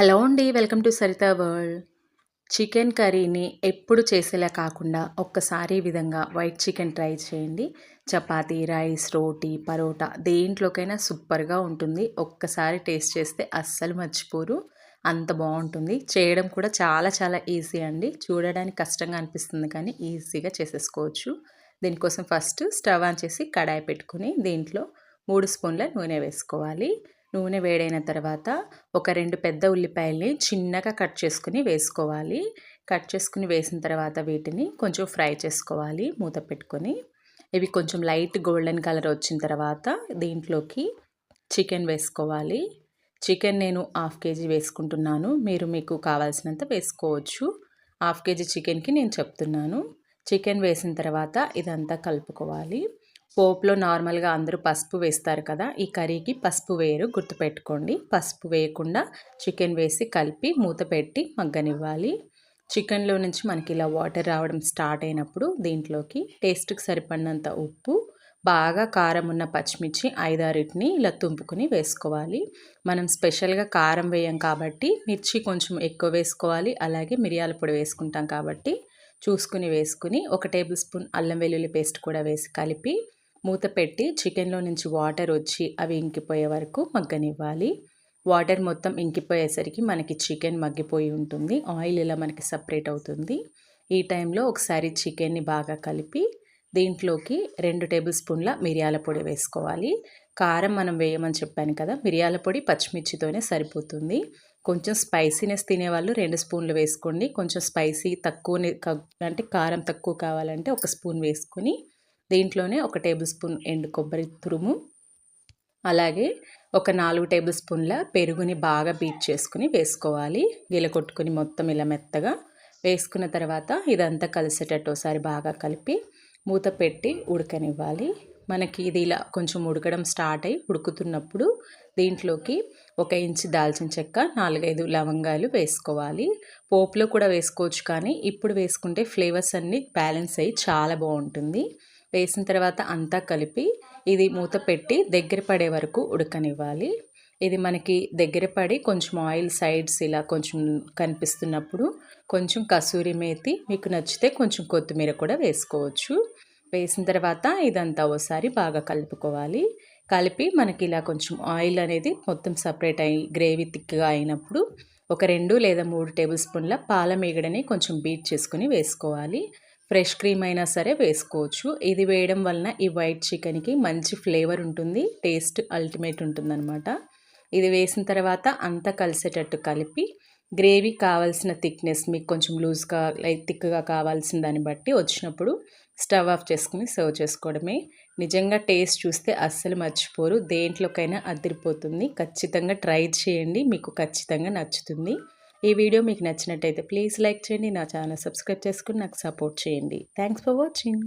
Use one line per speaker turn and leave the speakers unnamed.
Hello అండి welcome to Saritha world. Chicken కర్రీని ఎప్పుడు చేసేలా కాకుండా ఒక్కసారి విధంగా వైట్ చికెన్ ట్రై చేయండి. చపాతీ రైస్ రోటీ పరోటా దేంట్లోకైనా సూపర్గా ఉంటుంది. ఒక్కసారి టేస్ట్ చేస్తే అస్సలు మర్చిపోరు. అంత బాగుంటుంది. చేయడం కూడా చాలా చాలా ఈజీ అండి. చూడడానికి కష్టంగా అనిపిస్తుంది కానీ ఈజీగా చేసేసుకోవచ్చు. దీనికోసం ఫస్ట్ స్టవ్ ఆన్ చేసి కడాయి పెట్టుకుని దీంట్లో మూడు స్పూన్ల నూనె వేసుకోవాలి. నూనె వేడైన తర్వాత ఒక రెండు పెద్ద ఉల్లిపాయల్ని చిన్నగా కట్ చేసుకుని వేసుకోవాలి. కట్ చేసుకుని వేసిన తర్వాత వీటిని కొంచెం ఫ్రై చేసుకోవాలి మూత పెట్టుకొని. ఇవి కొంచెం లైట్ గోల్డెన్ కలర్ వచ్చిన తర్వాత దీంట్లోకి చికెన్ వేసుకోవాలి. చికెన్ నేను హాఫ్ కేజీ వేసుకుంటున్నాను. మీరు మీకు కావాల్సినంత వేసుకోవచ్చు. హాఫ్ కేజీ చికెన్కి నేను చెప్తున్నాను. చికెన్ వేసిన తర్వాత ఇదంతా కలుపుకోవాలి. పోపులో నార్మల్గా అందరూ పసుపు వేస్తారు కదా ఈ కర్రీకి పసుపు వేయరు గుర్తుపెట్టుకోండి. పసుపు వేయకుండా చికెన్ వేసి కలిపి మూత పెట్టి మగ్గనివ్వాలి. చికెన్లో నుంచి మనకి ఇలా వాటర్ రావడం స్టార్ట్ అయినప్పుడు దీంట్లోకి టేస్ట్కి సరిపడినంత ఉప్పు బాగా కారం ఉన్న పచ్చిమిర్చి ఐదారిటిని ఇలా తుంపుకుని వేసుకోవాలి. మనం స్పెషల్గా కారం వేయం కాబట్టి మిర్చి కొంచెం ఎక్కువ వేసుకోవాలి అలాగే మిరియాల పొడి వేసుకుంటాం కాబట్టి చూసుకుని వేసుకుని ఒక టేబుల్ స్పూన్ అల్లం వెల్లుల్లి పేస్ట్ కూడా వేసి కలిపి మూత పెట్టి చికెన్లో నుంచి వాటర్ వచ్చి అవి ఇంకిపోయే వరకు మగ్గనివ్వాలి. వాటర్ మొత్తం ఇంకిపోయేసరికి మనకి చికెన్ మగ్గిపోయి ఉంటుంది. ఆయిల్ ఇలా మనకి సపరేట్ అవుతుంది. ఈ టైంలో ఒకసారి చికెన్ని బాగా కలిపి దీంట్లోకి రెండు టేబుల్ స్పూన్ల మిరియాల పొడి వేసుకోవాలి. కారం మనం వేయమని చెప్పాను కదా మిరియాల పొడి పచ్చిమిర్చితోనే సరిపోతుంది. కొంచెం స్పైసీనెస్ తినేవాళ్ళు రెండు స్పూన్లు వేసుకోండి. కొంచెం స్పైసీ తక్కువ అంటే కారం తక్కువ కావాలంటే ఒక స్పూన్ వేసుకొని దీంట్లోనే ఒక టేబుల్ స్పూన్ ఎండు కొబ్బరి తురుము అలాగే ఒక నాలుగు టేబుల్ స్పూన్ల పెరుగుని బాగా బీట్ చేసుకుని వేసుకోవాలి. గిల కొట్టుకుని మొత్తం ఇలా మెత్తగా వేసుకున్న తర్వాత ఇదంతా కలిసేటట్టు ఒకసారి బాగా కలిపి మూత పెట్టి ఉడకనివ్వాలి. మనకి ఇది ఇలా కొంచెం ఉడకడం స్టార్ట్ అయ్యి ఉడుకుతున్నప్పుడు దీంట్లోకి ఒక ఇంచు దాల్చిన చెక్క నాలుగైదు లవంగాలు వేసుకోవాలి. పోపులో కూడా వేసుకోవచ్చు కానీ ఇప్పుడు వేసుకుంటే ఫ్లేవర్స్ అన్నీ బ్యాలెన్స్ అయ్యి చాలా బాగుంటుంది. వేసిన తర్వాత అంతా కలిపి ఇది మూత పెట్టి దగ్గర పడే వరకు ఉడకనివ్వాలి. ఇది మనకి దగ్గర పడి కొంచెం ఆయిల్ సైడ్స్ ఇలా కొంచెం కనిపిస్తున్నప్పుడు కొంచెం కసూరి మేతి మీకు నచ్చితే కొంచెం కొత్తిమీర కూడా వేసుకోవచ్చు. వేసిన తర్వాత ఇదంతా ఒకసారి బాగా కలుపుకోవాలి. కలిపి మనకి ఇలా కొంచెం ఆయిల్ అనేది మొత్తం సపరేట్ అయ్యి గ్రేవీ థిక్గా అయినప్పుడు ఒక రెండు లేదా మూడు టేబుల్ స్పూన్ల పాల మీగడని కొంచెం బీట్ చేసుకుని వేసుకోవాలి. ఫ్రెష్ క్రీమ్ అయినా సరే వేసుకోవచ్చు. ఇది వేయడం వలన ఈ వైట్ చికెన్కి మంచి ఫ్లేవర్ ఉంటుంది. టేస్ట్ అల్టిమేట్ ఉంటుందన్నమాట. ఇది వేసిన తర్వాత అంతా కలిసేటట్టు కలిపి గ్రేవీ కావాల్సిన థిక్నెస్ మీకు కొంచెం లూజ్గా లైక్ థిక్గా కావాల్సిన దాన్ని బట్టి వచ్చినప్పుడు స్టవ్ ఆఫ్ చేసుకుని సర్వ్ చేసుకోవడమే. నిజంగా టేస్ట్ చూస్తే అస్సలు మర్చిపోరు. దేంట్లోకైనా అదిరిపోతుంది. ఖచ్చితంగా ట్రై చేయండి. మీకు ఖచ్చితంగా నచ్చుతుంది. ఈ వీడియో మీకు నచ్చినట్టయితే ప్లీజ్ లైక్ చేయండి నా ఛానల్ సబ్స్క్రైబ్ చేసుకుని నాకు సపోర్ట్ చేయండి. Thanks for watching